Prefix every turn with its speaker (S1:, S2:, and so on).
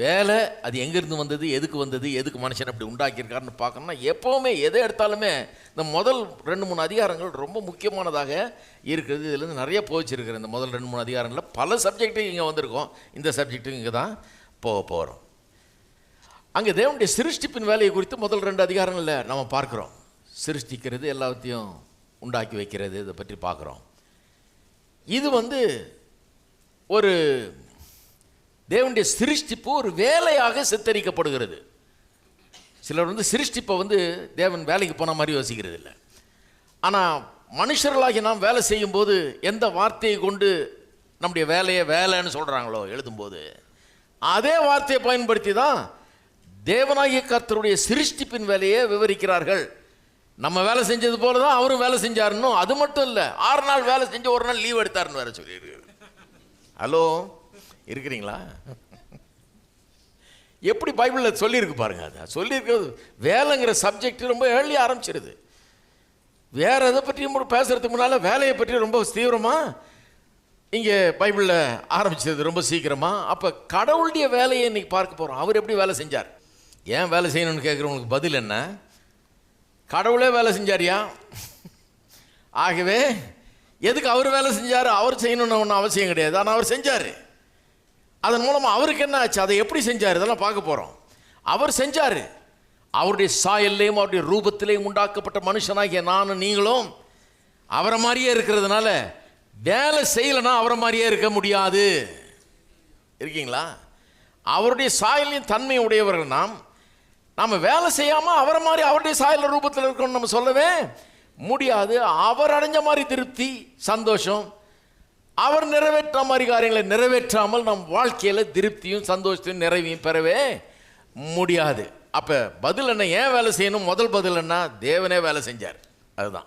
S1: வேலை அது எங்கேருந்து வந்தது எதுக்கு வந்தது எதுக்கு மனுஷன் அப்படி உண்டாக்கியிருக்காருன்னு பார்க்கணும்னா எப்போவுமே எதை எடுத்தாலுமே இந்த முதல் ரெண்டு மூணு அதிகாரங்கள் ரொம்ப முக்கியமானதாக இருக்கிறது. இதுலேருந்து நிறைய போச்சிருக்கிறேன் இந்த முதல் ரெண்டு மூணு அதிகாரங்களில். பல சப்ஜெக்ட்டு இங்கே வந்திருக்கோம். இந்த சப்ஜெக்ட்டும் இங்கே தான் போக போகிறோம் அங்கே தேவனுடைய சிருஷ்டிப்பின் வேலையை குறித்து முதல் ரெண்டு அதிகாரங்களில் நம்ம பார்க்குறோம். சிருஷ்டிக்கிறது எல்லாத்தையும் உண்டாக்கி வைக்கிறது இதை பற்றி பார்க்குறோம். இது வந்து ஒரு தேவனுடைய சிருஷ்டிப்பு ஒரு வேலையாக சித்தரிக்கப்படுகிறது. சிலர் வந்து சிருஷ்டிப்பை வந்து தேவன் வேலைக்கு போன மாதிரி யோசிக்கிறது இல்லை ஆனால் மனுஷர்களாகி நாம் வேலை செய்யும்போது எந்த வார்த்தையை கொண்டு நம்முடைய வேலையை வேலைன்னு சொல்கிறாங்களோ எழுதும்போது அதே வார்த்தையை பயன்படுத்தி தான் தேவனாகிய கர்த்தருடைய சிருஷ்டிப்பின் வேலையை விவரிக்கிறார்கள். நம்ம வேலை செஞ்சது போல தான் அவரும் வேலை செஞ்சாருன்னு அது மட்டும் இல்லை ஆறு நாள் வேலை செஞ்சு ஒரு நாள் லீவ் எடுத்தாருன்னு வேற சொல்லியிருக்கு ஹலோ இருக்கிறீங்களா? எப்படி பைபிளில் சொல்லியிருக்கு பாருங்க அதை சொல்லியிருக்கிறது வேலைங்கிற சப்ஜெக்ட் ரொம்ப ஏர்லி ஆரம்பிச்சிருது. வேற எதை பற்றியும் கூட பேசுறதுக்கு முன்னால் வேலையை பற்றி ரொம்ப தீவிரமாக இங்கே பைபிளில் ஆரம்பிச்சது ரொம்ப சீக்கிரமாக அப்போ கடவுளுடைய வேலையை இன்னைக்கு பார்க்க போகிறோம் அவர் எப்படி வேலை செஞ்சார்? ஏன் வேலை செய்யணும்னு கேட்குறவங்களுக்கு பதில் என்ன? கடவுளே வேலை செஞ்சாரியா? ஆகவே எதுக்கு அவர் வேலை செஞ்சார்? அவர் செய்யணும்னு ஒன்றும் அவசியம் கிடையாது. ஆனால் அவர் செஞ்சார். அதன் மூலமாக அவருக்கு என்ன ஆச்சு? அதை எப்படி செஞ்சார்? இதெல்லாம் பார்க்க போகிறோம் அவர் செஞ்சார். அவருடைய சாயல்லையும் அவருடைய ரூபத்திலையும் உண்டாக்கப்பட்ட மனுஷனாகிய நானும் நீங்களும் அவரை மாதிரியே இருக்கிறதுனால வேலை செய்யலைன்னா அவரை மாதிரியே இருக்க முடியாது. இருக்கீங்களா? அவருடைய சாயலையும் தன்மை உடையவர்கள் நாம். நாம் வேலை செய்யாமல் அவரை மாதிரி அவருடைய சாயல ரூபத்தில் இருக்கணும்னு நம்ம சொல்லவே முடியாது. அவர் அடைஞ்ச மாதிரி திருப்தி சந்தோஷம். அவர் நிறைவேற்ற மாதிரி காரியங்களை நிறைவேற்றாமல் நம் வாழ்க்கையில் திருப்தியும் சந்தோஷத்தையும் நிறைவையும் பெறவே முடியாது. அப்போ பதில் என்ன? ஏன் வேலை செய்யணும்? முதல் பதில் என்ன தேவனே வேலை செஞ்சார். அதுதான்.